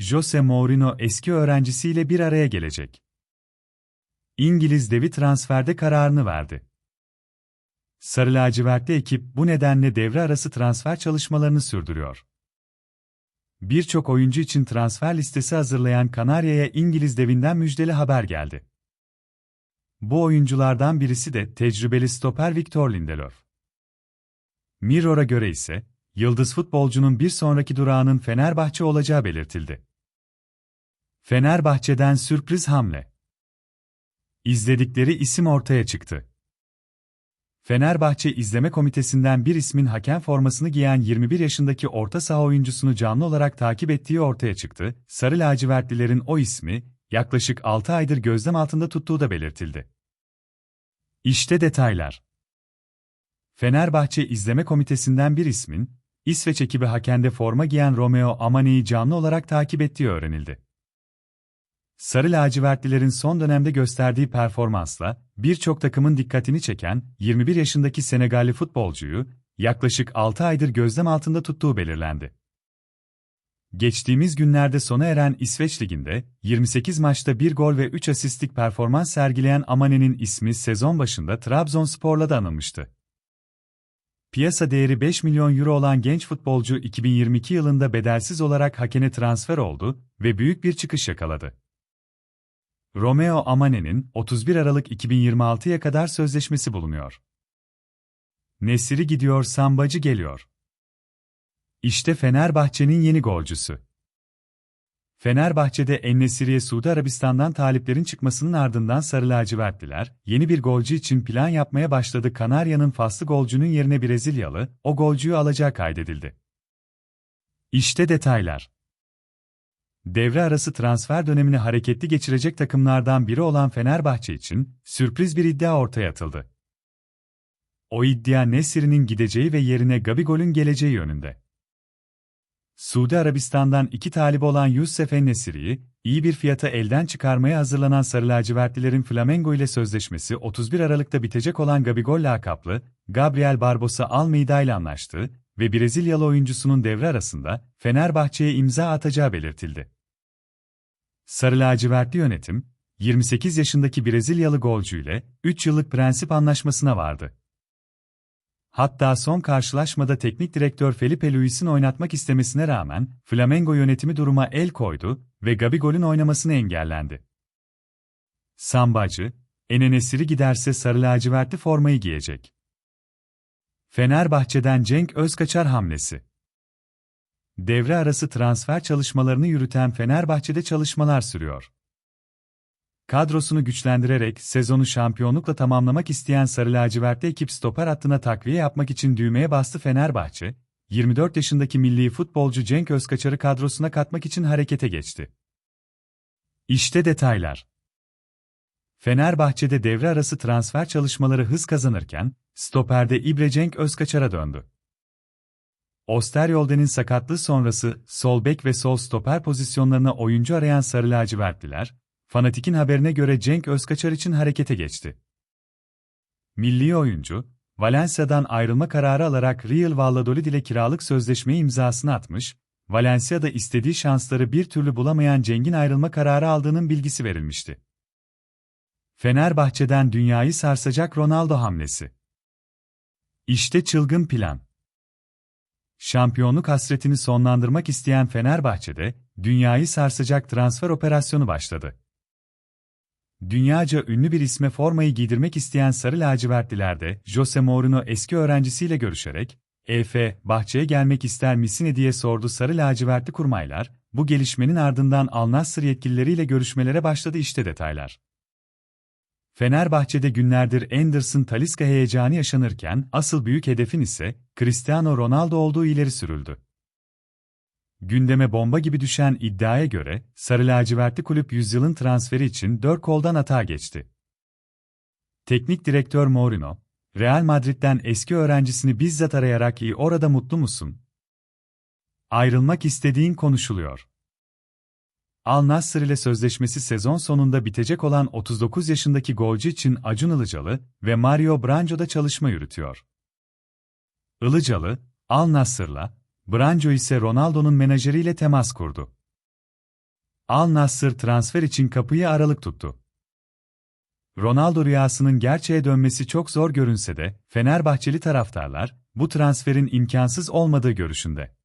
Jose Mourinho eski öğrencisiyle bir araya gelecek. İngiliz devi transferde kararını verdi. Sarı lacivertli ekip bu nedenle devre arası transfer çalışmalarını sürdürüyor. Birçok oyuncu için transfer listesi hazırlayan Kanarya'ya İngiliz devinden müjdeli haber geldi. Bu oyunculardan birisi de tecrübeli stoper Victor Lindelof. Mirror'a göre ise, yıldız futbolcunun bir sonraki durağının Fenerbahçe olacağı belirtildi. Fenerbahçe'den sürpriz hamle. İzledikleri isim ortaya çıktı. Fenerbahçe İzleme Komitesi'nden bir ismin hakem formasını giyen 21 yaşındaki orta saha oyuncusunu canlı olarak takip ettiği ortaya çıktı. Sarı lacivertlilerin o ismi, yaklaşık 6 aydır gözlem altında tuttuğu da belirtildi. İşte detaylar. Fenerbahçe İzleme Komitesi'nden bir ismin, İsveç ekibi hakende forma giyen Romeo Amane'yi canlı olarak takip ettiği öğrenildi. Sarı lacivertlilerin son dönemde gösterdiği performansla, birçok takımın dikkatini çeken 21 yaşındaki Senegalli futbolcuyu, yaklaşık 6 aydır gözlem altında tuttuğu belirlendi. Geçtiğimiz günlerde sona eren İsveç Ligi'nde, 28 maçta 1 gol ve 3 asistlik performans sergileyen Amane'nin ismi sezon başında Trabzonspor'la da anılmıştı. Piyasa değeri 5 milyon euro olan genç futbolcu 2022 yılında bedelsiz olarak Haken'e transfer oldu ve büyük bir çıkış yakaladı. Romeo Amane'nin 31 Aralık 2026'ya kadar sözleşmesi bulunuyor. Nesiri gidiyor, Sambacı geliyor. İşte Fenerbahçe'nin yeni golcüsü. Fenerbahçe'de Ennesiri'ye Suudi Arabistan'dan taliplerin çıkmasının ardından Sarı Lacivertliler, yeni bir golcü için plan yapmaya başladı. Kanarya'nın faslı golcünün yerine Brezilyalı, o golcüyü alacağı kaydedildi. İşte detaylar. Devre arası transfer dönemini hareketli geçirecek takımlardan biri olan Fenerbahçe için sürpriz bir iddia ortaya atıldı. O iddia Nesiri'nin gideceği ve yerine Gabigol'ün geleceği yönünde. Suudi Arabistan'dan iki talip olan Youssef Nesiri'yi, iyi bir fiyata elden çıkarmaya hazırlanan Sarı Lacivertlilerin Flamengo ile sözleşmesi 31 Aralık'ta bitecek olan Gabigol lakaplı, Gabriel Barbosa Almeida ile anlaştı ve Brezilyalı oyuncusunun devre arasında Fenerbahçe'ye imza atacağı belirtildi. Sarı lacivertli yönetim, 28 yaşındaki Brezilyalı golcüyle 3 yıllık prensip anlaşmasına vardı. Hatta son karşılaşmada teknik direktör Felipe Luis'in oynatmak istemesine rağmen Flamengo yönetimi duruma el koydu ve Gabigol'ün oynamasını engellendi. Sambacı, Enenesiri giderse sarı lacivertli formayı giyecek. Fenerbahçe'den Cenk Özkaçar hamlesi. Devre arası transfer çalışmalarını yürüten Fenerbahçe'de çalışmalar sürüyor. Kadrosunu güçlendirerek sezonu şampiyonlukla tamamlamak isteyen Sarı Lacivertli ekip stoper hattına takviye yapmak için düğmeye bastı Fenerbahçe, 24 yaşındaki milli futbolcu Cenk Özkaçar'ı kadrosuna katmak için harekete geçti. İşte detaylar. Fenerbahçe'de devre arası transfer çalışmaları hız kazanırken, stoperde İbre Cenk Özkaçar'a döndü. Osteryolde'nin sakatlığı sonrası sol bek ve sol stoper pozisyonlarına oyuncu arayan Sarı Lacivertliler, Fanatik'in haberine göre Cenk Özkaçar için harekete geçti. Milli oyuncu, Valencia'dan ayrılma kararı alarak Real Valladolid ile kiralık sözleşmeyi imzasını atmış, Valencia'da istediği şansları bir türlü bulamayan Cenk'in ayrılma kararı aldığının bilgisi verilmişti. Fenerbahçe'den dünyayı sarsacak Ronaldo hamlesi. İşte çılgın plan. Şampiyonluk hasretini sonlandırmak isteyen Fenerbahçe'de, dünyayı sarsacak transfer operasyonu başladı. Dünyaca ünlü bir isme formayı giydirmek isteyen Sarı Lacivertliler de, Jose Mourinho eski öğrencisiyle görüşerek, Efe, bahçeye gelmek ister misin diye sordu Sarı Lacivertli kurmaylar, bu gelişmenin ardından Al Nassr yetkilileriyle görüşmelere başladı işte detaylar. Fenerbahçe'de günlerdir Anderson Talisca heyecanı yaşanırken asıl büyük hedefin ise Cristiano Ronaldo olduğu ileri sürüldü. Gündeme bomba gibi düşen iddiaya göre Sarı Lacivertli kulüp yüzyılın transferi için dört koldan hata geçti. Teknik direktör Mourinho, Real Madrid'den eski öğrencisini bizzat arayarak iyi orada mutlu musun? Ayrılmak istediğin konuşuluyor. Al Nassr ile sözleşmesi sezon sonunda bitecek olan 39 yaşındaki golcü için Acun Ilıcalı ve Mario Branco'da çalışma yürütüyor. Ilıcalı, Al Nassr'la, Branco ise Ronaldo'nun menajeriyle temas kurdu. Al Nassr transfer için kapıyı aralık tuttu. Ronaldo rüyasının gerçeğe dönmesi çok zor görünse de, Fenerbahçeli taraftarlar, bu transferin imkansız olmadığı görüşünde.